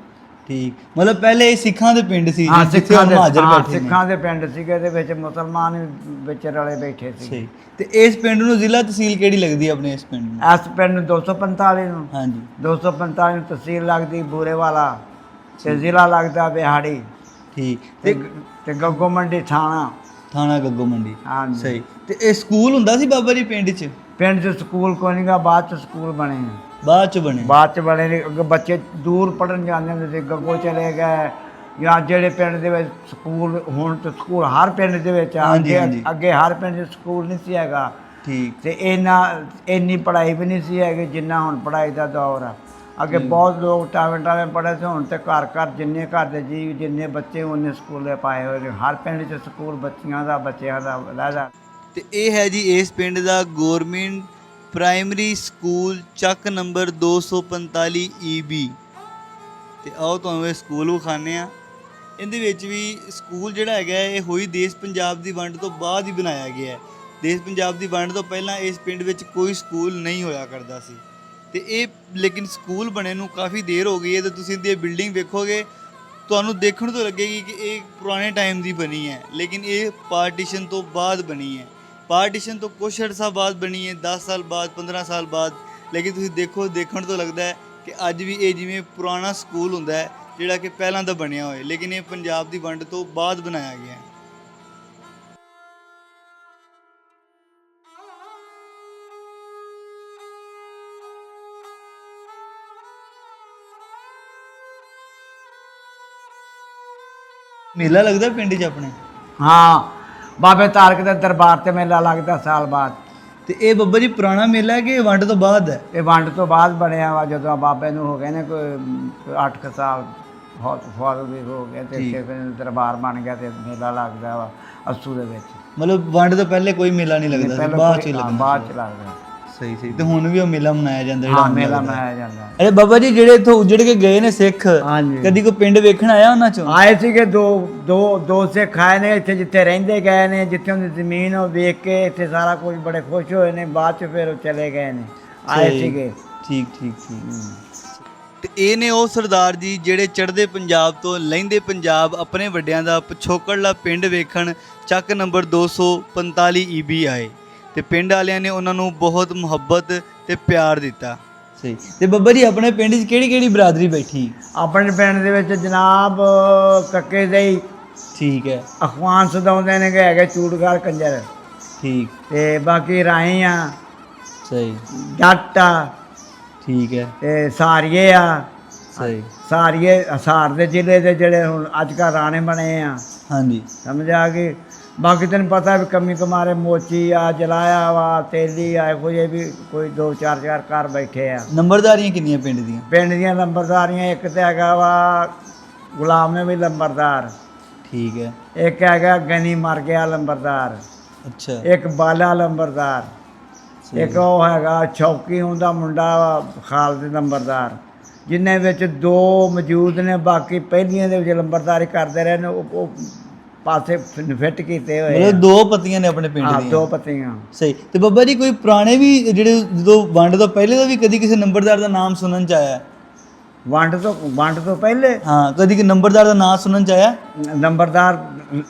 ਠੀਕ। ਮਤਲਬ ਪਹਿਲੇ ਇਹ ਸਿੱਖਾਂ ਦੇ ਪਿੰਡ ਸੀ ਹਾਂ ਸਿੱਖਾਂ ਦੇ ਮਹਾਜਰ ਹਾਂ, ਬੈਠੇ ਨੇ। ਸਿੱਖਾਂ ਦੇ ਪਿੰਡ ਸੀਗੇ ਦੇ ਵਿੱਚ ਮੁਸਲਮਾਨ ਵੀ ਵਿੱਚ ਰਲੇ ਬੈਠੇ ਸੀ। ਸਹੀ। ਤੇ ਇਸ ਪਿੰਡ ਨੂੰ ਜ਼ਿਲ੍ਹਾ ਤਹਿਸੀਲ ਕਿਹੜੀ ਲੱਗਦੀ ਹੈ ਆਪਣੇ ਇਸ ਪਿੰਡ ਨੂੰ? ਇਸ ਪਿੰਡ ਨੂੰ 245 ਨੂੰ। ਹਾਂਜੀ। 245 ਨੂੰ ਤਹਿਸੀਲ ਲੱਗਦੀ ਬੂਰੇ ਵਾਲਾ ਤੇ ਜ਼ਿਲ੍ਹਾ ਲੱਗਦਾ ਬਿਹਾੜੀ। ਠੀਕ। ਤੇ ਤੇ ਤੇ ਗੱਗੋ ਮੰਡੀ ਥਾਣਾ। ਥਾਣਾ ਗੱਗੋ ਮੰਡੀ। ਹਾਂਜੀ। ਸਹੀ। ਤੇ ਇਹ ਸਕੂਲ ਹੁੰਦਾ ਸੀ ਬਾਬਾ ਜੀ ਪਿੰਡ 'ਚ? ਪਿੰਡ 'ਚ ਸਕੂਲ ਕੋਈ ਨਹੀਂਗਾ ਬਾਅਦ 'ਚ ਸਕੂਲ ਬਣੇ ਬਾਅਦ 'ਚ ਬਣੇ। ਬਾਅਦ 'ਚ ਬਣੇ ਨੇ ਅੱਗੇ ਬੱਚੇ ਦੂਰ ਪੜਨ ਜਾਂਦੇ ਹੁੰਦੇ ਸੀ ਗੱਗੋ ਚਲੇ ਗਏ। ਜਾਂ ਜਿਹੜੇ ਪਿੰਡ ਦੇ ਵਿੱਚ ਸਕੂਲ ਹੁਣ ਤਾਂ ਸਕੂਲ ਹਰ ਪਿੰਡ ਦੇ ਵਿੱਚ ਆ ਹਾਂਜੀ, ਅੱਗੇ ਹਾਂਜੀ। ਅੱਗੇ ਹਰ ਪਿੰਡ 'ਚ ਸਕੂਲ ਨਹੀਂ ਸੀ ਹੈਗਾ। ਠੀਕ। ਤੇ ਇੰਨਾ ਇੰਨੀ ਪੜ੍ਹਾਈ ਵੀ ਨਹੀਂ ਸੀ ਹੈਗੀ ਜਿੰਨਾ ਹੁਣ ਪੜ੍ਹਾਈ ਦਾ ਦੌਰ ਆ। ਅੱਗੇ ਬਹੁਤ ਲੋਕ ਟਾਵੇਂ ਟਾਵੇਂ ਪੜ੍ਹੇ ਸੀ ਹੁਣ ਤੇ ਘਰ ਘਰ ਜਿੰਨੇ ਘਰ ਦੇ ਜੀ ਜਿੰਨੇ ਬੱਚੇ ਉਹਨੇ ਸਕੂਲੇ ਪਾਏ ਹੋਏ ਨੇ। ਹਰ ਪਿੰਡ 'ਚ ਸਕੂਲ ਬੱਚੀਆਂ ਦਾ ਬੱਚਿਆਂ ਦਾ ਲਹਿਦਾ ਤੇ ਇਹ ਹੈ ਜੀ ਇਸ ਪਿੰਡ ਦਾ government primary school Chak number 245 EB ਤੇ ਆਓ ਤੁਹਾਨੂੰ ਇਹ ਸਕੂਲ ਵਿਖਾਣੇ ਆ ਇਹਦੇ ਵਿੱਚ ਵੀ ਸਕੂਲ ਜਿਹੜਾ ਹੈਗਾ ਇਹ ਹੋਈ ਦੇਸ਼ ਪੰਜਾਬ ਦੀ ਵੰਡ ਤੋਂ ਬਾਅਦ ਹੀ ਬਣਾਇਆ ਗਿਆ ਹੈ। ਦੇਸ਼ ਪੰਜਾਬ ਦੀ ਵੰਡ ਤੋਂ ਪਹਿਲਾਂ ਇਸ ਪਿੰਡ ਵਿੱਚ ਕੋਈ ਸਕੂਲ ਨਹੀਂ ਹੋਇਆ ਕਰਦਾ ਸੀ। ਤੇ ਇਹ ਲੇਕਿਨ ਸਕੂਲ ਬਣੇ ਨੂੰ ਕਾਫੀ ਦੇਰ ਹੋ ਗਈ ਹੈ ਤੇ ਤੁਸੀਂ ਇਹਦੀ ਬਿਲਡਿੰਗ ਵੇਖੋਗੇ, ਤੁਹਾਨੂੰ ਦੇਖਣ ਤੋਂ ਲੱਗੇਗੀ ਕਿ ਇਹ ਪੁਰਾਣੇ ਟਾਈਮ ਦੀ ਬਣੀ ਹੈ, ਲੇਕਿਨ ਇਹ ਪਾਰਟੀਸ਼ਨ ਤੋਂ ਬਾਅਦ ਬਣੀ ਹੈ। ਪਾਰਟੀਸ਼ਨ ਤੋਂ ਕੁਛ ਅਰਸਾ ਬਾਅਦ ਬਣੀ ਹੈ 10 ਸਾਲ ਬਾਅਦ 15 ਸਾਲ ਬਾਅਦ। ਲੇਕਿਨ ਤੁਸੀਂ ਦੇਖੋ, ਦੇਖਣ ਤੋਂ ਲੱਗਦਾ ਹੈ ਕਿ ਅੱਜ ਵੀ ਇਹ ਜਿਵੇਂ ਪੁਰਾਣਾ ਸਕੂਲ ਹੁੰਦਾ ਹੈ, ਜਿਹੜਾ ਕਿ ਪਹਿਲਾਂ ਦਾ ਬਣਿਆ ਹੋਇਆ ਲੇਕਿਨ ਇਹ ਪੰਜਾਬ ਦੀ ਵੰਡ ਤੋਂ ਬਾਅਦ ਬਣਾਇਆ ਗਿਆ ਹੈ। ਮੇਲਾ ਲੱਗਦਾ ਪਿੰਡ 'ਚ ਆਪਣੇ? ਹਾਂ। ਬਾਬੇ ਤਾਰਕ ਦੇ ਦਰਬਾਰ ਤੇ ਮੇਲਾ ਲੱਗਦਾ ਸਾਲ ਬਾਅਦ। ਤੇ ਇਹ ਬੱਬਾ ਜੀ ਪੁਰਾਣਾ ਮੇਲਾ ਹੈ ਕਿ ਇਹ ਵੰਡ ਤੋਂ ਬਾਅਦ ਹੈ? ਇਹ ਵੰਡ ਤੋਂ ਬਾਅਦ ਬਣਿਆ ਵਾ ਜਦੋਂ ਬਾਬੇ ਨੂੰ ਹੋ ਗਏ ਨੇ ਕੋਈ 8 ਸਾਲ ਬਹੁਤ ਫਾਰੂ ਵੀ ਹੋ ਗਏ ਤੇ। ਇੱਥੇ ਫਿਰ ਦਰਬਾਰ ਬਣ ਗਿਆ ਤੇ ਮੇਲਾ ਲੱਗਦਾ ਵਾ ਅਸੂ ਦੇ ਵਿੱਚ। ਮਤਲਬ ਵੰਡ ਤੋਂ ਪਹਿਲੇ ਕੋਈ ਮੇਲਾ ਨਹੀਂ ਲੱਗਦਾ ਬਾਅਦ ਚ ਲੱਗਦਾ ਬਾਅਦ ਚ ਲੱਗਦਾ। ਸਹੀ ਸਹੀ। ਤੇ ਹੁਣ ਵੀ ਉਹ ਮੇਲਾ ਮਨਾਇਆ ਜਾਂਦਾ ਹਾਂ ਮੇਲਾ। ਮਨਾਇਆ ਜਾਂਦਾ। ਅਰੇ ਬਾਬਾ ਜੀ ਜਿਹੜੇ ਇੱਥੋਂ ਉਜੜ ਕੇ ਗਏ ਨੇ ਸਿੱਖ ਹਾਂਜੀ। ਕਦੀ ਕੋਈ ਪਿੰਡ ਵੇਖਣ ਆਇਆ ਉਹਨਾਂ ਚੋਂ? ਆਏ ਸੀਗੇ ਦੋ ਦੋ ਦੋ ਸਿੱਖ ਆਏ ਨੇ ਇੱਥੇ ਜਿੱਥੇ ਰਹਿੰਦੇ ਗਏ ਨੇ ਜਿੱਥੇ ਉਹਦੀ ਜ਼ਮੀਨ ਉਹ ਵੇਖ ਕੇ ਇੱਥੇ ਸਾਰਾ ਕੁਝ ਬੜੇ ਖੁਸ਼ ਹੋਏ ਨੇ ਬਾਅਦ ਚ ਫਿਰ ਉਹ ਚਲੇ ਗਏ ਨੇ। ਆਏ ਸਹੀ। ਸੀਗੇ। ਠੀਕ ਠੀਕ ਠੀਕ। ਤੇ ਇਹ ਨੇ ਉਹ ਸਰਦਾਰ ਜੀ ਜਿਹੜੇ ਚੜ੍ਹਦੇ ਪੰਜਾਬ ਤੋਂ ਲਹਿੰਦੇ ਪੰਜਾਬ ਆਪਣੇ ਵੱਡਿਆਂ ਦਾ ਪਿਛੋਕੜਲਾ ਪਿੰਡ ਵੇਖਣ ਚੱਕ ਨੰਬਰ 245 ਈਬੀ ਆਏ। ਤੇ ਪਿੰਡ ਵਾਲਿਆਂ ਨੇ ਉਹਨਾਂ ਨੂੰ ਬਹੁਤ ਮੁਹੱਬਤ ਤੇ ਪਿਆਰ ਦਿੱਤਾ। ਸਹੀ। ਤੇ ਬੱਬਾ ਜੀ ਆਪਣੇ ਪਿੰਡ 'ਚ ਕਿਹੜੀ ਕਿਹੜੀ ਬਰਾਦਰੀ ਬੈਠੀ? ਆਪਣੇ ਪਿੰਡ ਦੇ ਵਿੱਚ ਜਨਾਬ ਕੱਕੇ ਦੇ ਹੀ ਠੀਕ ਹੈ। ਅਖਵਾਨ ਸਦਾਉਂਦੇ ਨੇ ਕਿ ਹੈਗੇ ਚੂੜਗਾਰ ਕੰਜਰ। ਠੀਕ। ਤੇ ਬਾਕੀ ਰਾਹੀਂ ਆ ਸਹੀ। ਜੱਟ ਆ ਠੀਕ ਹੈ। ਤੇ ਸਾਰੀਏ ਆ। ਸਹੀ। ਸਾਰੀਏ ਹਸਾਰ ਦੇ ਜ਼ਿਲ੍ਹੇ ਦੇ ਜਿਹੜੇ ਹੁਣ ਅੱਜ ਕੱਲ੍ਹ ਰਾਣੇ ਬਣੇ ਆ। ਹਾਂਜੀ। ਸਮਝ ਆ ਗਈ ਬਾਕੀ ਤੈਨੂੰ ਪਤਾ ਵੀ ਕਮੀ ਕਮਾਰੇ ਮੋਚੀ ਆ ਜਲਾਇਆ ਵਾ ਤੇਲੀ ਆ ਕੋਈ ਵੀ ਕੋਈ ਦੋ ਚਾਰ ਚਾਰ ਘਰ ਬੈਠੇ ਆ। ਨੰਬਰਦਾਰੀਆਂ ਕਿੰਨੀਆਂ ਪਿੰਡ ਦੀਆਂ? ਪਿੰਡ ਦੀਆਂ ਲੰਬਰਦਾਰੀਆਂ ਇੱਕ ਤੇ ਹੈਗਾ ਵਾ ਗੁਲਾਮ ਨੇ ਵੀ ਲੰਬਰਦਾਰ ਠੀਕ ਹੈ। ਇੱਕ ਹੈਗਾ ਗਨੀ ਮਰ ਗਿਆ ਲੰਬਰਦਾਰ ਅੱਛਾ। ਇੱਕ ਬਾਲਾ ਲੰਬਰਦਾਰ ਇੱਕ ਉਹ ਹੈਗਾ ਚੌਕੀ ਹੁੰਦਾ ਮੁੰਡਾ ਵਾ, ਖਾਲਦ ਨੰਬਰਦਾਰ। ਜਿੰਨੇ ਵਿੱਚ ਦੋ ਮੌਜੂਦ ਨੇ ਬਾਕੀ ਪਹਿਲੀਆਂ ਦੇ ਵਿੱਚ ਲੰਬਰਦਾਰੀ ਕਰਦੇ ਰਹੇ ਨੇ ਉਹ ਪਾਸੇ ਫਿੱਟ ਕੀਤੇ ਹੋਏ। ਮਤਲਬ ਦੋ ਪਤੀਆਂ ਨੇ ਆਪਣੇ ਪਿੰਡ ਹਾਂ ਦੀਆਂ ਦੋ ਪੱਤੀਆਂ ਸਹੀ ਤੇ ਬੱਬਾ ਜੀ ਕੋਈ ਪੁਰਾਣੇ ਵੀ ਜਿਹੜੇ ਜਦੋਂ ਵੰਡ ਤੋਂ ਪਹਿਲੇ ਦਾ ਵੀ ਕਦੀ ਕਿਸੇ ਨੰਬਰਦਾਰ ਦਾ ਨਾਮ ਸੁਣਨ ਚ ਆਇਆ ਹੈ? ਵੰਡ ਤੋਂ ਵੰਡ ਤੋਂ ਪਹਿਲੇ ਹਾਂ ਕਦੀ ਕਿ ਨੰਬਰਦਾਰ ਦਾ ਨਾਮ ਸੁਣਨ ਚ ਆਇਆ? ਲੰਬਰਦਾਰ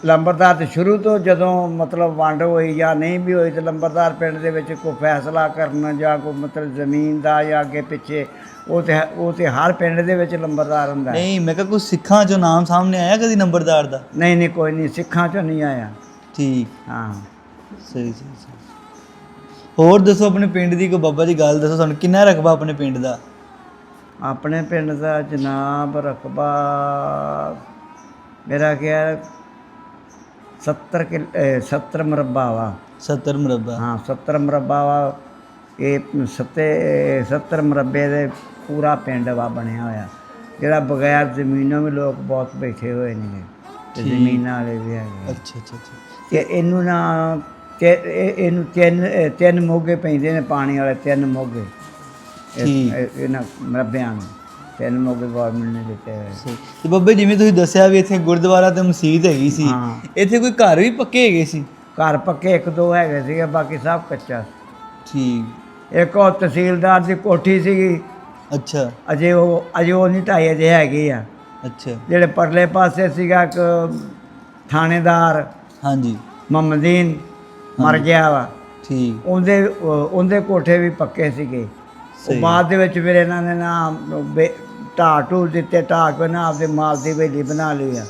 ਲੰਬਰਦਾਰ ਤੇ ਸ਼ੁਰੂ ਤੋਂ ਜਦੋਂ ਮਤਲਬ ਵੰਡ ਹੋਈ ਜਾਂ ਨਹੀਂ ਵੀ ਹੋਈ ਤੇ ਲੰਬਰਦਾਰ ਪਿੰਡ ਦੇ ਵਿੱਚ ਕੋਈ ਫੈਸਲਾ ਕਰਨ ਜਾਂ ਕੋਈ ਮਤਲਬ ਜ਼ਮੀਨ ਦਾ ਜਾਂ ਅੱਗੇ ਪਿੱਛੇ ਉਹ ਤੇ ਉਹ ਤੇ ਹਰ ਪਿੰਡ ਦੇ ਵਿੱਚ ਲੰਬਰਦਾਰ ਹੁੰਦਾ ਹੈ। ਨਹੀਂ ਮੈਂ ਕਿਹਾ ਕੋਈ ਸਿੱਖਾਂ ਚੋਂ ਨਾਮ ਸਾਹਮਣੇ ਆਇਆ ਕਦੀ ਨੰਬਰਦਾਰ ਦਾ? ਨਹੀਂ ਨਹੀਂ ਕੋਈ ਨਹੀਂ ਸਿੱਖਾਂ ਚੋਂ ਨਹੀਂ ਆਇਆ। ਠੀਕ। ਹਾਂ। ਸਹੀ ਸਹੀ ਸਹੀ। ਹੋਰ ਦੱਸੋ ਆਪਣੇ ਪਿੰਡ ਦੀ ਕੋਈ ਬਾਬਾ ਦੀ ਗੱਲ ਦੱਸੋ ਸਾਨੂੰ ਕਿੰਨਾ ਰਕਬਾ ਆਪਣੇ ਪਿੰਡ ਦਾ? ਆਪਣੇ ਪਿੰਡ ਦਾ ਜਨਾਬ ਰਕਬਾ ਮੇਰਾ ਕਿਹਾ 70 ਕਿ 70 ਮਰਬਾ ਵਾ 70 ਮੁਰੱਬਾ। ਹਾਂ 70 ਮਰਬਾ ਵਾ ਇਹ ਸੱਤੇ 70 ਮਰਬੇ ਦੇ ਪੂਰਾ ਪਿੰਡ ਵਾ ਬਣਿਆ ਹੋਇਆ। ਜਿਹੜਾ ਬਗੈਰ ਜ਼ਮੀਨੋਂ ਵੀ ਲੋਕ ਬਹੁਤ ਬੈਠੇ ਹੋਏ ਨੇ। ਤੇ। ਜ਼ਮੀਨਾਂ ਵਾਲੇ ਵੀ ਹੈਗੇ ਅੱਛਾ ਅੱਛਾ ਅੱਛਾ। ਤੇ ਇਹਨੂੰ ਨਾ ਤੇ ਇਹਨੂੰ ਤਿੰਨ ਤਿੰਨ ਮੋਗੇ ਪੈਂਦੇ ਨੇ ਪਾਣੀ ਵਾਲੇ ਤਿੰਨ ਮੋਗੇ। ਠੀਕ। ਇਹ- ਇਹਨਾਂ ਮਰਬਿਆਂ ਨੂੰ ਤਿੰਨ ਮੋਗੇ ਗਵਰਨਮੈਂਟ ਨੇ ਦਿੱਤੇ ਹੋਏ। ਸਹੀ। ਤੇ ਬੱਬੇ ਜਿਵੇਂ ਤੁਸੀਂ ਦੱਸਿਆ ਵੀ ਇੱਥੇ ਗੁਰਦੁਆਰਾ ਤੇ ਮਸਜਿਦ ਹੈਗੀ ਸੀ ਹਾਂ। ਇੱਥੇ ਕੋਈ ਘਰ ਵੀ ਪੱਕੇ ਹੈਗੇ ਸੀ? ਘਰ ਪੱਕੇ ਇੱਕ ਦੋ ਹੈਗੇ ਸੀਗੇ ਬਾਕੀ ਸਭ ਕੱਚਾ। ਠੀਕ। ਇੱਕ ਉਹ ਤਹਿਸੀਲਦਾਰ ਦੀ ਕੋਠੀ ਸੀਗੀ। ਅੱਛਾ। ਅਜੇ ਉਹ ਅਜੇ ਉਹ ਨਹੀਂ ਢਾਈ ਅਜੇ ਹੈਗੀ ਆ। ਅੱਛਾ। ਜਿਹੜੇ ਪਰਲੇ ਪਾਸੇ ਸੀਗਾ ਇੱਕ ਥਾਣੇਦਾਰ ਹਾਂਜੀ। ਮਮਦੀਨ ਮਰ ਗਿਆ ਵਾ। ਠੀਕ। ਉਹਦੇ ਉਹ- ਉਹਦੇ ਕੋਠੇ ਵੀ ਪੱਕੇ ਸੀਗੇ। ਉਹ। ਬਾਅਦ ਦੇ ਵਿੱਚ ਫਿਰ ਇਹਨਾਂ ਨੇ ਨਾ ਢਾਹ ਢੂਹ ਦਿੱਤੇ ਢਾਹ ਕੇ ਨਾ ਆਪਦੇ ਮਾਲ ਦੀ ਹਵੇਲੀ ਬਣਾ ਲਈ ਆ।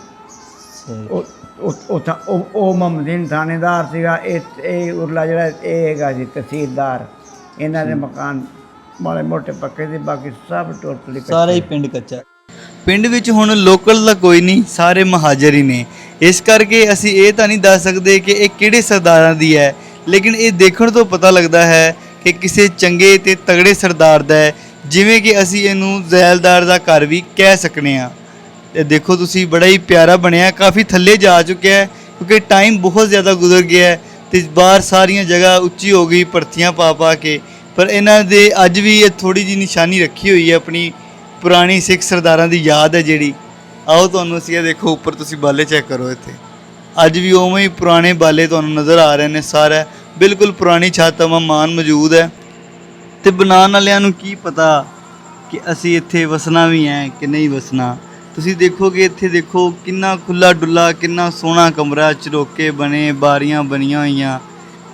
ਉਹ ਉਹ- ਉਹ ਥਾਂ- ਉਹ ਉਹ ਮਮਦੀਨ ਥਾਣੇਦਾਰ ਸੀਗਾ ਇਹ ਇਹ ਉਰਲਾ ਜਿਹੜਾ ਇਹ ਹੈਗਾ ਜੀ ਤਹਿਸੀਲਦਾਰ। ਇਹਨਾਂ ਦੇ ਮਕਾਨ ਮਾੜੇ ਮੋਟੇ ਪੱਕੇ ਸੀ ਬਾਕੀ ਸਭ ਟੋਟਲੀ ਸਾਰਾ ਹੀ ਪਿੰਡ ਕੱਚਾ। ਪਿੰਡ ਵਿੱਚ ਹੁਣ ਲੋਕਲ ਦਾ ਕੋਈ ਨਹੀਂ ਸਾਰੇ ਮਹਾਜਰ ਹੀ ਨੇ। ਇਸ ਕਰਕੇ ਅਸੀਂ ਇਹ ਤਾਂ ਨਹੀਂ ਦੱਸ ਸਕਦੇ ਕਿ ਇਹ ਕਿਹੜੇ ਸਰਦਾਰਾਂ ਦੀ ਹੈ ਲੇਕਿਨ ਇਹ ਦੇਖਣ ਤੋਂ ਪਤਾ ਲੱਗਦਾ ਹੈ ਕਿ ਕਿਸੇ ਚੰਗੇ ਤੇ ਤਗੜੇ ਸਰਦਾਰ ਦਾ ਹੈ, ਜਿਵੇਂ ਕਿ ਅਸੀਂ ਇਹਨੂੰ ਜ਼ੈਲਦਾਰ ਦਾ ਘਰ ਵੀ ਕਹਿ ਸਕਨੇ ਆ ਤੇ ਦੇਖੋ ਤੁਸੀਂ, ਬੜਾ ਹੀ ਪਿਆਰਾ ਬਣਿਆ ਕਾਫੀ ਥੱਲੇ ਜਾ ਚੁੱਕਿਆ ਹੈ, ਕਿਉਂਕਿ ਟਾਈਮ ਬਹੁਤ ਜ਼ਿਆਦਾ ਗੁਜ਼ਰ ਗਿਆ ਹੈ ਤੇ ਬਾਹਰ ਸਾਰੀਆਂ ਜਗ੍ਹਾ ਉੱਚੀ ਹੋ ਗਈ ਪਰਤੀਆਂ ਪਾ ਪਾ ਕੇ। ਪਰ ਇਹਨਾਂ ਦੇ ਅੱਜ ਵੀ ਇਹ ਥੋੜੀ ਜੀ ਨਿਸ਼ਾਨੀ ਰੱਖੀ ਹੋਈ ਹੈ, ਆਪਣੀ ਪੁਰਾਣੀ ਸਿੱਖ ਸਰਦਾਰਾਂ ਦੀ ਯਾਦ ਹੈ ਜਿਹੜੀ। ਆਓ ਤੁਹਾਨੂੰ ਅਸੀਂ ਇਹ ਦੇਖੋ, ਉੱਪਰ ਤੁਸੀਂ ਬਾਲੇ ਚੈੱਕ ਕਰੋ ਇੱਥੇ। ਅੱਜ ਵੀ ਉਵੇਂ ਹੀ ਪੁਰਾਣੇ ਬਾਲੇ ਤੁਹਾਨੂੰ ਨਜ਼ਰ ਆ ਰਹੇ ਨੇ ਸਾਰਾ। ਬਿਲਕੁਲ ਪੁਰਾਣੀ ਛਾਤਾਵਾਂ ਅਮਾ ਮਾਨ ਮੌਜੂਦ ਹੈ। ਤੇ ਬਣਾਉਣ ਵਾਲਿਆਂ ਨੂੰ ਕੀ ਪਤਾ ਕਿ ਅਸੀਂ ਇੱਥੇ ਵਸਣਾ ਵੀ ਹੈ ਕਿ ਨਹੀਂ ਵਸਣਾ। ਤੁਸੀਂ ਦੇਖੋਗੇ, ਇੱਥੇ ਦੇਖੋ ਕਿੰਨਾ ਖੁੱਲਾ ਡੁੱਲਾ ਕਿੰਨਾ ਸੋਹਣਾ ਕਮਰਾ, ਚਰੋਕੇ ਬਣੇ, ਬਾਰੀਆਂ ਬਣੀਆਂ ਹੋਈਆਂ।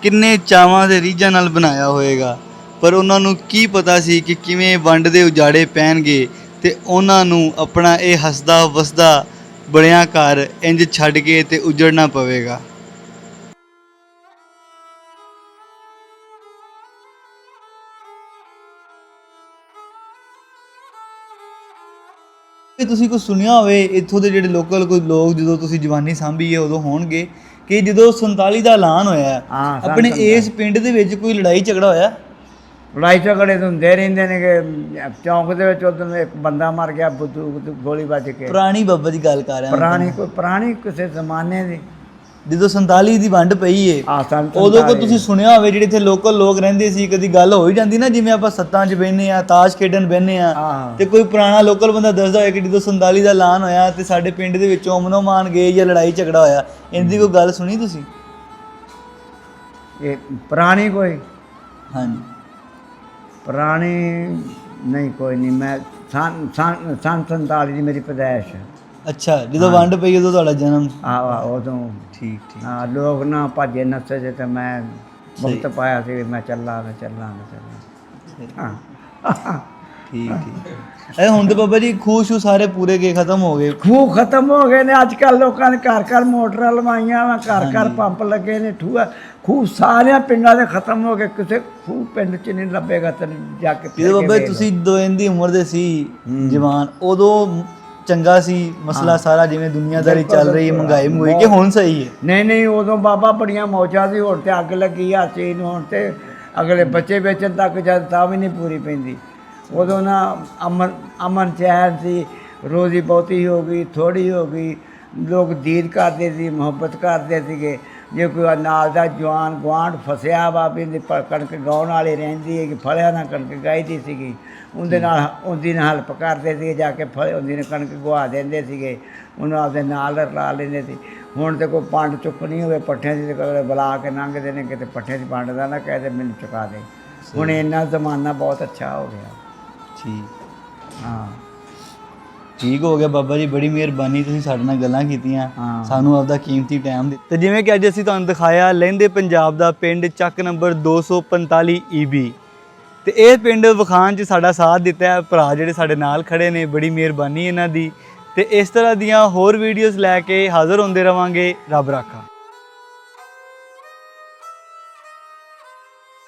ਕਿੰਨੇ ਚਾਵਾਂ ਦੇ ਰੀਝਾਂ ਨਾਲ ਬਣਾਇਆ ਹੋਏਗਾ। ਪਰ ਉਹਨਾਂ ਨੂੰ ਕੀ ਪਤਾ ਸੀ ਕਿ ਕਿਵੇਂ ਵੰਡ ਦੇ ਉਜਾੜੇ ਪੈਣਗੇ ਤੇ ਉਹਨਾਂ ਨੂੰ ਆਪਣਾ ਇਹ ਹੱਸਦਾ ਵਸਦਾ ਬਣਿਆ ਘਰ ਇੰਜ ਛੱਡ ਕੇ ਤੇ ਉਜੜਨਾ ਪਵੇਗਾ। ਕਿ ਤੁਸੀਂ ਕੁਝ ਸੁਣਿਆ ਹੋਵੇ ਇੱਥੋਂ ਦੇ ਜਿਹੜੇ ਲੋਕਲ ਕੋਈ ਲੋਕ ਜਦੋਂ ਤੁਸੀਂ ਜਵਾਨੀ ਸਾਂਭੀ ਹੈ ਉਦੋਂ ਹੋਣਗੇ ਕਿ ਜਦੋਂ 47 ਦਾ ਐਲਾਨ ਹੋਇਆ ਹਾਂ, ਸੰਨ ਆਪਣੇ 47 ਇਸ ਪਿੰਡ ਦੇ ਵਿੱਚ ਕੋਈ ਲੜਾਈ ਝਗੜਾ ਹੋਇਆ? ਲੜਾਈ ਝਗੜੇ ਤਾਂ ਹੁੰਦੇ ਰਹਿੰਦੇ ਨੇ ਕਿ ਚੌਂਕ ਦੇ ਵਿੱਚ ਉਦੋਂ ਇੱਕ ਬੰਦਾ ਮਰ ਗਿਆ ਤੋਂ ਗੋਲੀ ਵੱਜ ਕੇ। ਪੁਰਾਣੀ ਬਾਬਾ ਦੀ ਗੱਲ ਕਰ ਰਿਹਾ ਮੈਂ ਪੁਰਾਣੀ ਕੋਈ ਪੁਰਾਣੀ ਕਿਸੇ ਜ਼ਮਾਨੇ ਦੀ। ਜਦੋਂ 47 ਦੀ ਵੰਡ ਪਈ ਏ ਸੰਨ ਉਦੋਂ ਕੋ 47 ਤੁਸੀਂ ਸੁਣਿਆ ਹੋਵੇ ਜਿਹੜੇ ਇੱਥੇ ਲੋਕਲ ਲੋਕ ਰਹਿੰਦੇ ਸੀ ਕਦੀ ਗੱਲ ਹੋ ਹੀ ਜਾਂਦੀ ਨਾ ਜਿਵੇਂ ਆਪਾਂ ਸੱਤਾਂ 'ਚ ਬਹਿੰਦੇ ਆ ਤਾਸ਼ ਖੇਡਣ ਬਹਿੰਦੇ ਆ ਹਾਂ। ਤੇ ਕੋਈ ਪੁਰਾਣਾ ਲੋਕਲ ਬੰਦਾ ਦੱਸਦਾ ਹੋਇਆ ਕਿ ਜਦੋਂ 47 ਦਾ ਐਲਾਨ ਹੋਇਆ ਤੇ ਸਾਡੇ ਪਿੰਡ ਦੇ ਵਿੱਚੋਂ ਅਮਨੋ ਮਾਨ ਗਏ ਜਾਂ ਲੜਾਈ ਝਗੜਾ ਹੋਇਆ ਇਹਦੀ ਕੋਈ ਗੱਲ ਸੁਣੀ ਤੁਸੀਂ? ਇਹ ਪੁਰਾਣੀ ਕੋਈ? ਹਾਂਜੀ। ਪੁਰਾਣੀ ਨਹੀਂ ਕੋਈ ਨਹੀਂ ਮੈਂ ਸੰਨ ਸੰਨ ਸੰਨ 47 ਦੀ ਮੇਰੀ ਪੈਦਾਇਸ਼ ਹੈ। ਅੱਛਾ ਜਦੋਂ ਵੰਡ ਪਈ ਉਦੋਂ ਤੁਹਾਡਾ ਜਨਮ? ਆ ਆ ਉਦੋਂ ਠੀਕ ਠੀਕ। ਹਾਂ। ਲੋਕ ਨਾ ਭਾਜੇ ਨੱਸੇ ਜੇ ਤੇ ਮੈਂ ਵਕਤ ਪਾਇਆ ਸੀ ਵੀ ਮੈਂ ਚੱਲਾਂ ਮੈਂ ਚੱਲਾਂ ਮੈਂ ਚੱਲਾਂ। ਹਾਂ। ਠੀਕ ਠੀਕ। ਇਹ ਹੁਣ ਤੇ ਬਾਬਾ ਜੀ ਖੁਸ਼ ਹੋ ਸਾਰੇ ਪੂਰੇ ਕੇ ਖਤਮ ਹੋ ਗਏ। ਖੂਹ ਖਤਮ ਹੋ ਗਏ ਨੇ ਅੱਜ ਕੱਲ ਲੋਕਾਂ ਨੇ ਘਰ ਘਰ ਮੋਟਰਾਂ ਲਵਾਈਆਂ ਵਾ ਘਰ ਘਰ ਪੰਪ ਲੱਗੇ ਨੇ ਠੂਆ। ਖੂਹ ਸਾਰਿਆਂ ਪਿੰਡਾਂ ਦੇ ਖਤਮ ਹੋ ਗਏ ਕਿਸੇ ਖੂਹ ਪਿੰਡ 'ਚ ਨਹੀਂ ਲੱਭੇਗਾ ਤੈਨੂੰ ਜਾ ਕੇ ਫਿਰ ਜਦੋਂ ਕੇ ਬਾਬਾ ਜੀ ਵੇਖ। ਤੁਸੀਂ ਦੋ ਦੀ ਉਮਰ ਦੇ ਸੀ ਜਵਾਨ ਉਦੋਂ ਚੰਗਾ ਸੀ ਮਸਲਾ ਸਾਰਾ ਜਿਵੇਂ ਦੁਨੀਆਦਾਰੀ ਚੱਲ ਰਹੀ ਹੈ ਮਹਿੰਗਾਈ ਮੂਈ ਕਿ ਹੁਣ ਸਹੀ ਹੈ? ਨਹੀਂ ਨਹੀਂ ਉਦੋਂ ਬਾਬਾ ਬੜੀਆਂ ਮੌਜਾਂ ਸੀ ਹੁਣ ਤੇ ਅੱਗ ਲੱਗੀ ਆ ਚੀਜ਼ ਨੂੰ ਹੁਣ ਤੇ ਅਗਲੇ ਬੱਚੇ ਵੇਚਣ ਤੱਕ ਜਦ ਤਾਂ ਵੀ ਨਹੀਂ ਪੂਰੀ ਪੈਂਦੀ। ਉਦੋਂ ਨਾ ਅਮਨ ਅਮਨ ਚੈਨ ਸੀ ਰੋਜ਼ੀ ਬਹੁਤੀ ਹੋ ਗਈ ਥੋੜੀ ਹੋ ਗਈ ਲੋਕ ਦੀਦ ਕਰਦੇ ਸੀ ਮੁਹੱਬਤ ਕਰਦੇ ਸੀਗੇ। ਜੇ ਕੋਈ ਨਾਲ ਦਾ ਜਵਾਨ ਗਵਾਂਢ ਫਸਿਆ ਇਹਦੀ ਪ- ਕਣਕ ਗਾਉਣ ਵਾਲੀ ਰਹਿੰਦੀ ਹੈ ਕਿ ਫਲਿਆ ਨਾ ਕਣਕ ਗਾਈਦੀ ਸੀਗੀ ਉਹਦੇ ਨਾਲ ਉਹਦੀ ਨਾਲ ਹੈਲਪ ਕਰਦੇ ਸੀਗੇ ਜਾ ਕੇ ਫਲ ਉਹਦੀ ਨਾਲ ਕਣਕ ਗਵਾ ਦਿੰਦੇ ਸੀਗੇ। ਉਹਨੂੰ ਆਪਦੇ ਨਾਲ ਰਲਾ ਲੈਂਦੇ ਸੀ। ਹੁਣ ਤੇ ਕੋਈ ਪੰਡ ਚੁੱਕਣੀ ਹੋਵੇ ਪੱਠਿਆਂ ਦੀ ਤੇ ਕੋਈ ਬੁਲਾ ਕੇ ਲੰਘਦੇ ਨੇ ਕਿਤੇ ਪੱਠੇ ਦੀ ਪੰਡ ਦਾ ਨਾ ਕਹਿ ਦੇ ਮੈਨੂੰ ਚੁਕਾ ਦੇ। ਹੁਣ ਇੰਨਾ ਜ਼ਮਾਨਾ ਬਹੁਤ ਅੱਛਾ ਹੋ ਗਿਆ। ਠੀਕ। ਹਾਂ। ਠੀਕ ਹੋ ਗਿਆ ਬਾਬਾ ਜੀ ਬੜੀ ਮਿਹਰਬਾਨੀ ਤੁਸੀਂ ਸਾਡੇ ਨਾਲ ਗੱਲਾਂ ਕੀਤੀਆਂ। ਹਾਂ। ਸਾਨੂੰ ਆਪਦਾ ਕੀਮਤੀ ਟਾਈਮ ਦਿੱਤਾ। ਤੇ ਜਿਵੇਂ ਕਿ ਅੱਜ ਅਸੀਂ ਤੁਹਾਨੂੰ ਦਿਖਾਇਆ ਲਹਿੰਦੇ ਪੰਜਾਬ ਦਾ ਪਿੰਡ ਚੱਕ ਨੰਬਰ 245 ਈਬੀ ਤੇ ਇਹ ਪਿੰਡ ਵਖਾਨ 'ਚ ਸਾਡਾ ਸਾਥ ਦਿੱਤਾ ਹੈ। ਭਰਾ ਜਿਹੜੇ ਸਾਡੇ ਨਾਲ ਖੜੇ ਨੇ, ਬੜੀ ਮਿਹਰਬਾਨੀ ਇਹਨਾਂ ਦੀ। ਤੇ ਇਸ ਤਰ੍ਹਾਂ ਦੀਆਂ ਹੋਰ ਵੀਡੀਓਜ਼ ਲੈ ਕੇ ਹਾਜ਼ਰ ਹੁੰਦੇ ਰਵਾਂਗੇ। ਰੱਬ ਰਾਖਾ।